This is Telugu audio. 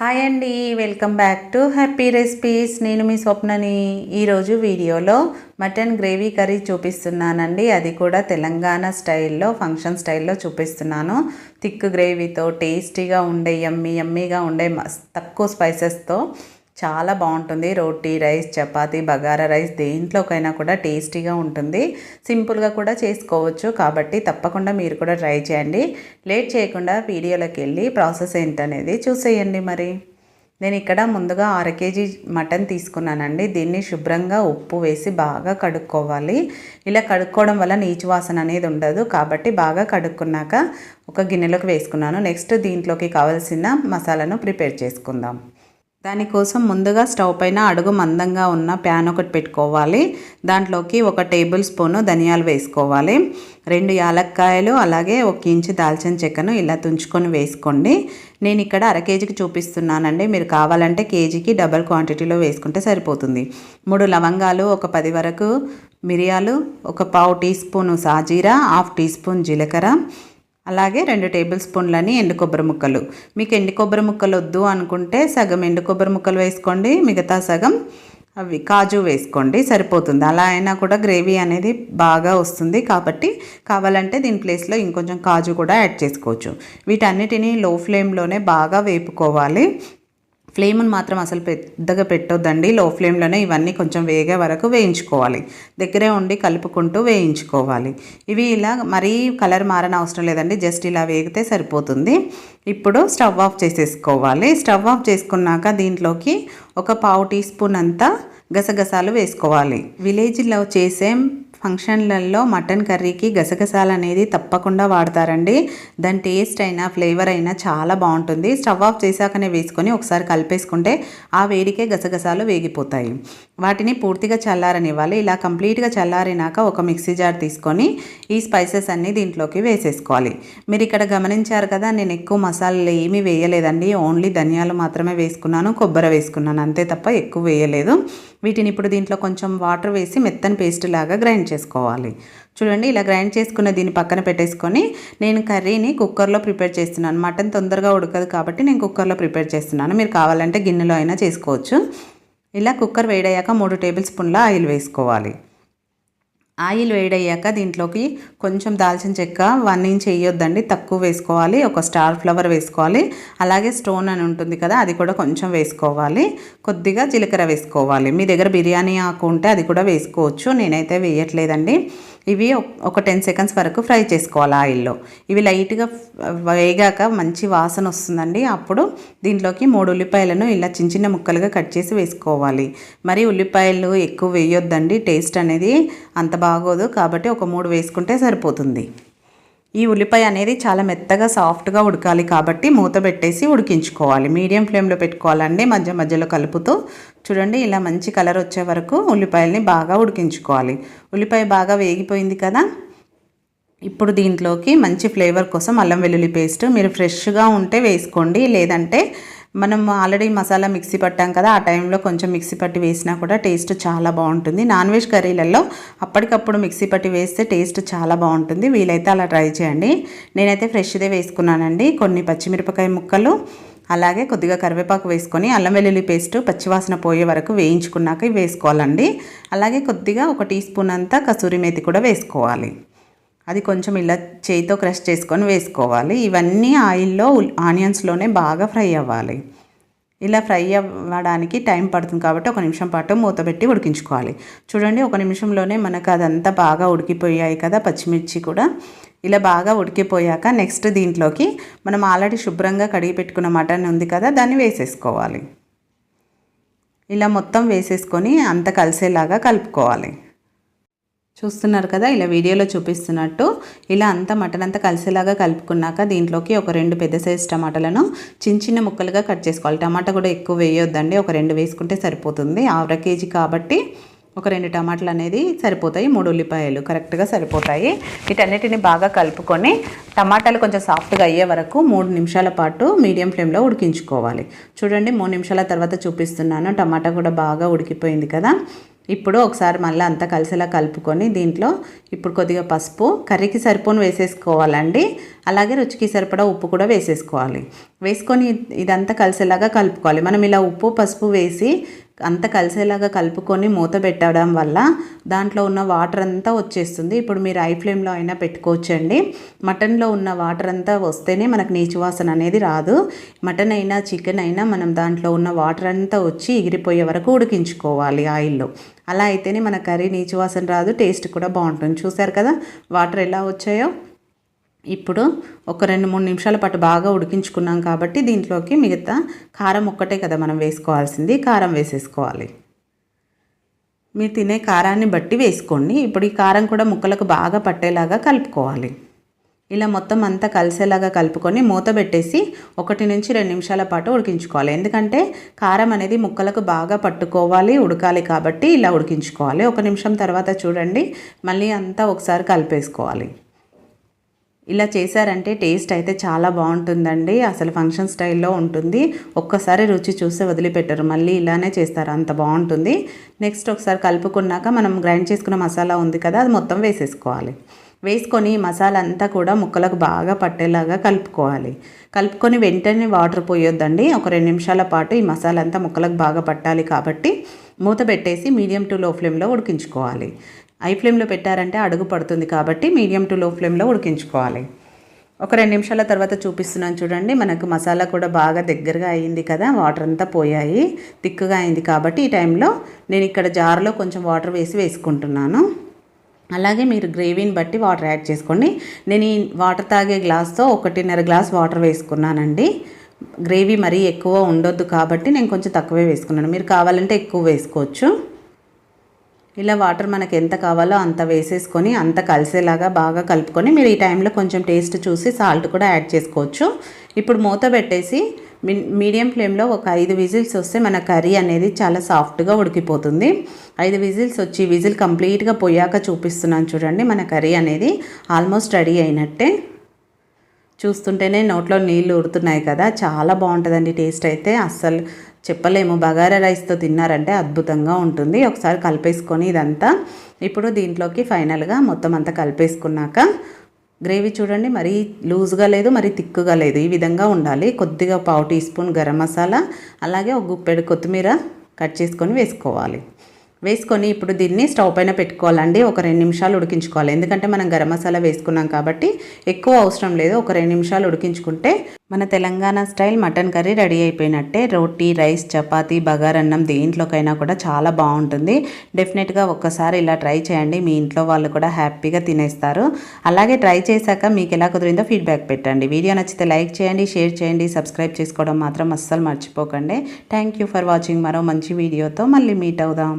హాయ్ అండి welcome back to Happy Recipes. నేను మీ స్వప్నని ఈరోజు వీడియోలో మటన్ గ్రేవీ కర్రీ చూపిస్తున్నానండి. అది కూడా తెలంగాణ స్టైల్లో ఫంక్షన్ స్టైల్లో చూపిస్తున్నాను. థిక్ గ్రేవీతో టేస్టీగా ఉండే యమ్మీ యమ్మీగా ఉండే తక్కువ స్పైసెస్తో చాలా బాగుంటుంది. రోటీ రైస్ చపాతీ బగారా రైస్ దేంట్లోకైనా కూడా టేస్టీగా ఉంటుంది. సింపుల్గా కూడా చేసుకోవచ్చు. కాబట్టి తప్పకుండా మీరు కూడా ట్రై చేయండి. లేట్ చేయకుండా వీడియోలోకి వెళ్ళి ప్రాసెస్ ఏంటనేది చూసేయండి మరి. నేను ఇక్కడ ముందుగా అర కేజీ మటన్ తీసుకున్నానండి. దీన్ని శుభ్రంగా ఉప్పు వేసి బాగా కడుక్కోవాలి. ఇలా కడుక్కోవడం వల్ల నీచు వాసన అనేది ఉండదు. కాబట్టి బాగా కడుక్కున్నాక ఒక గిన్నెలోకి వేసుకున్నాను. నెక్స్ట్ దీంట్లోకి కావాల్సిన మసాలాను ప్రిపేర్ చేసుకుందాం. దానికోసం ముందుగా స్టవ్ పైన అడుగు మందంగా ఉన్న ప్యాన్ ఒకటి పెట్టుకోవాలి. దాంట్లోకి ఒక టేబుల్ స్పూను ధనియాలు వేసుకోవాలి. రెండు యాలక్కాయలు అలాగే ఒక ఇంచు దాల్చిన చెక్కను ఇలా తుంచుకొని వేసుకోండి. నేను ఇక్కడ అర కేజీకి చూపిస్తున్నానండి. మీరు కావాలంటే కేజీకి డబల్ క్వాంటిటీలో వేసుకుంటే సరిపోతుంది. మూడు లవంగాలు ఒక పది వరకు మిరియాలు ఒక పావు టీ స్పూను సాజీరా హాఫ్ టీ స్పూన్ జీలకర్ర అలాగే రెండు టేబుల్ స్పూన్లని ఎండు కొబ్బరి ముక్కలు. మీకు ఎండు కొబ్బరి ముక్కలు వద్దు అనుకుంటే సగం ఎండు కొబ్బరి ముక్కలు వేసుకోండి మిగతా సగం అవి కాజు వేసుకోండి సరిపోతుంది. అలా అయినా కూడా గ్రేవీ అనేది బాగా వస్తుంది కాబట్టి కావాలంటే దీని ప్లేస్లో ఇంకొంచెం కాజు కూడా యాడ్ చేసుకోవచ్చు. వీటన్నిటిని లో ఫ్లేమ్లోనే బాగా వేపుకోవాలి. ఫ్లేమ్ని మాత్రం అసలు పెద్దగా పెట్టొద్దండి. లో ఫ్లేమ్లోనే ఇవన్నీ కొంచెం వేగే వరకు వేయించుకోవాలి. దగ్గరే ఉండి కలుపుకుంటూ వేయించుకోవాలి. ఇవి ఇలా మరీ కలర్ మారని అవసరం లేదండి. జస్ట్ ఇలా వేగితే సరిపోతుంది. ఇప్పుడు స్టవ్ ఆఫ్ చేసేసుకోవాలి. స్టవ్ ఆఫ్ చేసుకున్నాక దీంట్లోకి ఒక పావు టీ స్పూన్ అంతా గసగసాలు వేసుకోవాలి. విలేజ్లో చేసే ఫంక్షన్లలో మటన్ కర్రీకి గసగసాలు అనేది తప్పకుండా వాడతారండి. దాని టేస్ట్ అయినా ఫ్లేవర్ అయినా చాలా బాగుంటుంది. స్టవ్ ఆఫ్ చేశాకనే వేసుకొని ఒకసారి కలిపేసుకుంటే ఆ వేడికే గసగసాలు వేగిపోతాయి. వాటిని పూర్తిగా చల్లారనివ్వాలి. ఇలా కంప్లీట్గా చల్లారినాక ఒక మిక్సీ జార్ తీసుకొని ఈ స్పైసెస్ అన్నీ దీంట్లోకి వేసేసుకోవాలి. మీరు ఇక్కడ గమనించారు కదా నేను ఎక్కువ మసాలాలు ఏమీ వేయలేదండి. ఓన్లీ ధనియాలు మాత్రమే వేసుకున్నాను కొబ్బరి వేసుకున్నాను. అంతే తప్ప ఎక్కువ వేయలేదు. వీటిని ఇప్పుడు దీంట్లో కొంచెం వాటర్ వేసి మెత్తని పేస్ట్ లాగా గ్రైండ్ చేసుకోవాలి. చూడండి ఇలా గ్రైండ్ చేసుకున్న దీన్ని పక్కన పెట్టేసుకొని నేను కర్రీని కుక్కర్లో ప్రిపేర్ చేస్తున్నాను. మటన్ తొందరగా ఉడకదు కాబట్టి నేను కుక్కర్లో ప్రిపేర్ చేస్తున్నాను. మీరు కావాలంటే గిన్నెలో అయినా చేసుకోవచ్చు. ఇలా కుక్కర్ వేడయ్యాక మూడు టేబుల్ స్పూన్ల ఆయిల్ వేసుకోవాలి. ఆయిల్ వేడయ్యాక దీంట్లోకి కొంచెం దాల్చిన చెక్క వన్ ఇంచ్ వేయొద్దండి తక్కువ వేసుకోవాలి ఒక స్టార్ ఫ్లవర్ వేసుకోవాలి. అలాగే స్టోన్ అని ఉంటుంది కదా అది కూడా కొంచెం వేసుకోవాలి. కొద్దిగా జీలకర్ర వేసుకోవాలి. మీ దగ్గర బిర్యానీ ఆకు ఉంటే అది కూడా వేసుకోవచ్చు నేనైతే వేయట్లేదండి. ఇవి ఒక టెన్ సెకండ్స్ వరకు ఫ్రై చేసుకోవాలి ఆయిల్లో. ఇవి లైట్గా వేగాక మంచి వాసన వస్తుందండి. అప్పుడు దీంట్లోకి మూడు ఉల్లిపాయలను ఇలా చిన్న చిన్న ముక్కలుగా కట్ చేసి వేసుకోవాలి. మరి ఉల్లిపాయలు ఎక్కువ వేయొద్దండి. టేస్ట్ అనేది అంత బాగోదు. కాబట్టి ఒక మూడు వేసుకుంటే సరిపోతుంది. ఈ ఉల్లిపాయ అనేది చాలా మెత్తగా సాఫ్ట్గా ఉడకాలి కాబట్టి మూత పెట్టేసి ఉడికించుకోవాలి. మీడియం ఫ్లేమ్లో పెట్టుకోవాలండి. మధ్య మధ్యలో కలుపుతూ చూడండి ఇలా మంచి కలర్ వచ్చే వరకు ఉల్లిపాయల్ని బాగా ఉడికించుకోవాలి. ఉల్లిపాయ బాగా వేగిపోయింది కదా? ఇప్పుడు దీంట్లోకి మంచి ఫ్లేవర్ కోసం అల్లం వెల్లుల్లి పేస్ట్ మీరు ఫ్రెష్గా ఉంటే వేసుకోండి. లేదంటే మనం ఆల్రెడీ మసాలా మిక్సీ పట్టాం కదా ఆ టైంలో కొంచెం మిక్సీ పట్టి వేసినా కూడా టేస్ట్ చాలా బాగుంటుంది. నాన్ వెజ్ కర్రీలలో అప్పటికప్పుడు మిక్సీ పట్టి వేస్తే టేస్ట్ చాలా బాగుంటుంది. వీలైతే అలా ట్రై చేయండి. నేనైతే ఫ్రెష్దే వేసుకున్నానండి. కొన్ని పచ్చిమిరపకాయ ముక్కలు అలాగే కొద్దిగా కరివేపాకు వేసుకొని అల్లం వెల్లుల్లి పేస్ట్ పచ్చివాసన పోయే వరకు వేయించుకున్నాక వేసుకోవాలండి. అలాగే కొద్దిగా ఒక టీ స్పూన్ అంతా కసూరి మేతి కూడా వేసుకోవాలి. అది కొంచెం ఇలా చేయితో క్రష్ చేసుకొని వేసుకోవాలి. ఇవన్నీ ఆయిల్లో ఆనియన్స్లోనే బాగా ఫ్రై అవ్వాలి. ఇలా ఫ్రై అవ్వడానికి టైం పడుతుంది కాబట్టి ఒక నిమిషం పాటు మూత పెట్టి ఉడికించుకోవాలి. చూడండి ఒక నిమిషంలోనే మనకు అదంతా బాగా ఉడికిపోయాయి కదా పచ్చిమిర్చి కూడా. ఇలా బాగా ఉడికిపోయాక నెక్స్ట్ దీంట్లోకి మనం ఆల్రెడీ శుభ్రంగా కడిగి పెట్టుకున్న మటన్ ఉంది కదా దాన్ని వేసేసుకోవాలి. ఇలా మొత్తం వేసేసుకొని అంత కలిసేలాగా కలుపుకోవాలి. చూస్తున్నారు కదా ఇలా వీడియోలో చూపిస్తున్నట్టు. ఇలా అంతా మటన్ అంతా కలిసేలాగా కలుపుకున్నాక దీంట్లోకి ఒక రెండు పెద్ద సైజు టమాటాలను చిన్న చిన్న ముక్కలుగా కట్ చేసుకోవాలి. టమాటా కూడా ఎక్కువ వేయొద్దండి ఒక రెండు వేసుకుంటే సరిపోతుంది. ఆర కేజీ కాబట్టి ఒక రెండు టమాటాలు అనేది సరిపోతాయి మూడు ఉల్లిపాయలు కరెక్ట్గా సరిపోతాయి. వీటన్నిటిని బాగా కలుపుకొని టమాటాలు కొంచెం సాఫ్ట్గా అయ్యే వరకు మూడు నిమిషాల పాటు మీడియం ఫ్లేమ్లో ఉడికించుకోవాలి. చూడండి మూడు నిమిషాల తర్వాత చూపిస్తున్నాను టమాటా కూడా బాగా ఉడికిపోయింది కదా. ఇప్పుడు ఒకసారి మళ్ళీ అంతా కలిసేలా కలుపుకొని దీంట్లో ఇప్పుడు కొద్దిగా పసుపు కర్రీకి సరిపోను వేసేసుకోవాలండి. అలాగే రుచికి సరిపడా ఉప్పు కూడా వేసేసుకోవాలి. వేసుకొని ఇదంతా కలిసేలాగా కలుపుకోవాలి. మనం ఇలా ఉప్పు పసుపు వేసి అంత కలిసేలాగా కలుపుకొని మూత పెట్టడం వల్ల దాంట్లో ఉన్న వాటర్ అంతా వచ్చేస్తుంది. ఇప్పుడు మీరు ఐ ఫ్లేమ్లో అయినా పెట్టుకోవచ్చండి. మటన్లో ఉన్న వాటర్ అంతా వస్తేనే మనకు నీచు వాసన అనేది రాదు. మటన్ అయినా చికెన్ అయినా మనం దాంట్లో ఉన్న వాటర్ అంతా వచ్చి ఎగిరిపోయే వరకు ఉడికించుకోవాలి ఆయిల్లో. అలా అయితేనే మన కర్రీ నీచు వాసన రాదు టేస్ట్ కూడా బాగుంటుంది. చూసారు కదా? వాటర్ ఎలా వచ్చాయో? ఇప్పుడు ఒక రెండు మూడు నిమిషాల పాటు బాగా ఉడికించుకున్నాం కాబట్టి దీంట్లోకి మిగతా కారం ఒక్కటే కదా మనం వేసుకోవాల్సింది. కారం వేసేసుకోవాలి. మీరు తినే కారాన్ని బట్టి వేసుకోండి. ఇప్పుడు ఈ కారం కూడా ముక్కలకు బాగా పట్టేలాగా కలుపుకోవాలి. ఇలా మొత్తం అంతా కలిసేలాగా కలుపుకొని మూత పెట్టేసి ఒకటి నుంచి రెండు నిమిషాల పాటు ఉడికించుకోవాలి. ఎందుకంటే కారం అనేది ముక్కలకు బాగా పట్టుకోవాలి ఉడకాలి కాబట్టి ఇలా ఉడికించుకోవాలి. ఒక నిమిషం తర్వాత చూడండి. మళ్ళీ అంతా ఒకసారి కలిపేసుకోవాలి. ఇలా చేశారంటే టేస్ట్ అయితే చాలా బాగుంటుందండి. అసలు ఫంక్షన్ స్టైల్లో ఉంటుంది. ఒక్కసారి రుచి చూసి వదిలిపెట్టరు. మళ్ళీ ఇలానే చేస్తారు. అంత బాగుంటుంది. నెక్స్ట్ ఒకసారి కలుపుకున్నాక మనం గ్రైండ్ చేసుకున్న మసాలా ఉంది కదా అది మొత్తం వేసేసుకోవాలి. వేసుకొని మసాలా అంతా కూడా ముక్కలకు బాగా పట్టేలాగా కలుపుకోవాలి. కలుపుకొని వెంటనే వాటర్ పోయొద్దండి. ఒక రెండు నిమిషాల పాటు ఈ మసాలా అంతా ముక్కలకు బాగా పట్టాలి కాబట్టి మూత పెట్టేసి మీడియం టు లో ఫ్లేమ్లో ఉడికించుకోవాలి. ఐ ఫ్లేమ్లో పెట్టారంటే అడుగు పడుతుంది కాబట్టి మీడియం టు లో ఫ్లేమ్లో ఉడికించుకోవాలి. ఒక రెండు నిమిషాల తర్వాత చూపిస్తున్నాను చూడండి. మనకు మసాలా కూడా బాగా దగ్గరగా అయింది కదా వాటర్ అంతా పోయాయి తిక్కుగా అయింది కాబట్టి ఈ టైంలో నేను ఇక్కడ జార్లో కొంచెం వాటర్ వేసి వేసుకుంటున్నాను. అలాగే మీరు గ్రేవీని బట్టి వాటర్ యాడ్ చేసుకోండి. నేను ఈ వాటర్ తాగే గ్లాస్తో ఒకటిన్నర గ్లాస్ వాటర్ వేసుకున్నానండి. గ్రేవీ మరీ ఎక్కువ ఉండొద్దు కాబట్టి నేను కొంచెం తక్కువే వేసుకున్నాను. మీరు కావాలంటే ఎక్కువ వేసుకోవచ్చు. ఇలా వాటర్ మనకు ఎంత కావాలో అంత వేసేసుకొని అంత కలిసేలాగా బాగా కలుపుకొని మీరు ఈ టైంలో కొంచెం టేస్ట్ చూసి సాల్ట్ కూడా యాడ్ చేసుకోవచ్చు. ఇప్పుడు మూత పెట్టేసి మీడియం ఫ్లేమ్లో ఒక ఐదు విజిల్స్ వస్తే మన కర్రీ అనేది చాలా సాఫ్ట్గా ఉడికిపోతుంది. ఐదు విజిల్స్ వచ్చి విజిల్ కంప్లీట్గా పోయాక చూపిస్తున్నాను చూడండి మన కర్రీ అనేది ఆల్మోస్ట్ రెడీ అయినట్టే. చూస్తుంటేనే నోట్లో నీళ్ళు ఉడుతున్నాయి కదా చాలా బాగుంటుందండి టేస్ట్ అయితే. అస్సలు చెప్పలేము. బగారా రైస్తో తిన్నారంటే అద్భుతంగా ఉంటుంది. ఒకసారి కలిపేసుకొని ఇదంతా ఇప్పుడు దీంట్లోకి ఫైనల్గా మొత్తం అంతా కలిపేసుకున్నాక గ్రేవీ చూడండి. మరీ లూజ్గా లేదు మరీ తిక్కుగా లేదు. ఈ విధంగా ఉండాలి. కొద్దిగా పావు టీ స్పూన్ గరం మసాలా అలాగే ఒక గుప్పెడు కొత్తిమీర కట్ చేసుకొని వేసుకోవాలి. వేసుకొని ఇప్పుడు దీన్ని స్టవ్ పైన పెట్టుకోవాలండి. ఒక రెండు నిమిషాలు ఉడికించుకోవాలి. ఎందుకంటే మనం గరం మసాలా వేసుకున్నాం కాబట్టి ఎక్కువ అవసరం లేదు. ఒక రెండు నిమిషాలు ఉడికించుకుంటే మన Telangana style mutton curry ready అయిపోయినట్టే. రోటీ రైస్ చపాతి బగారన్నం దేంట్లోకైనా కూడా చాలా బాగుంటుంది. డెఫినెట్గా ఒక్కసారి ఇలా ట్రై చేయండి. మీ ఇంట్లో వాళ్ళు కూడా హ్యాపీగా తినేస్తారు. అలాగే ట్రై చేశాక మీకు ఎలా కుదిరిందో ఫీడ్బ్యాక్ పెట్టండి. వీడియో నచ్చితే లైక్ చేయండి షేర్ చేయండి సబ్స్క్రైబ్ చేసుకోవడం మాత్రం అస్సలు మర్చిపోకండి. థ్యాంక్ యూ ఫర్ వాచింగ్ మరో మంచి వీడియోతో మళ్ళీ మీట్ అవుదాం.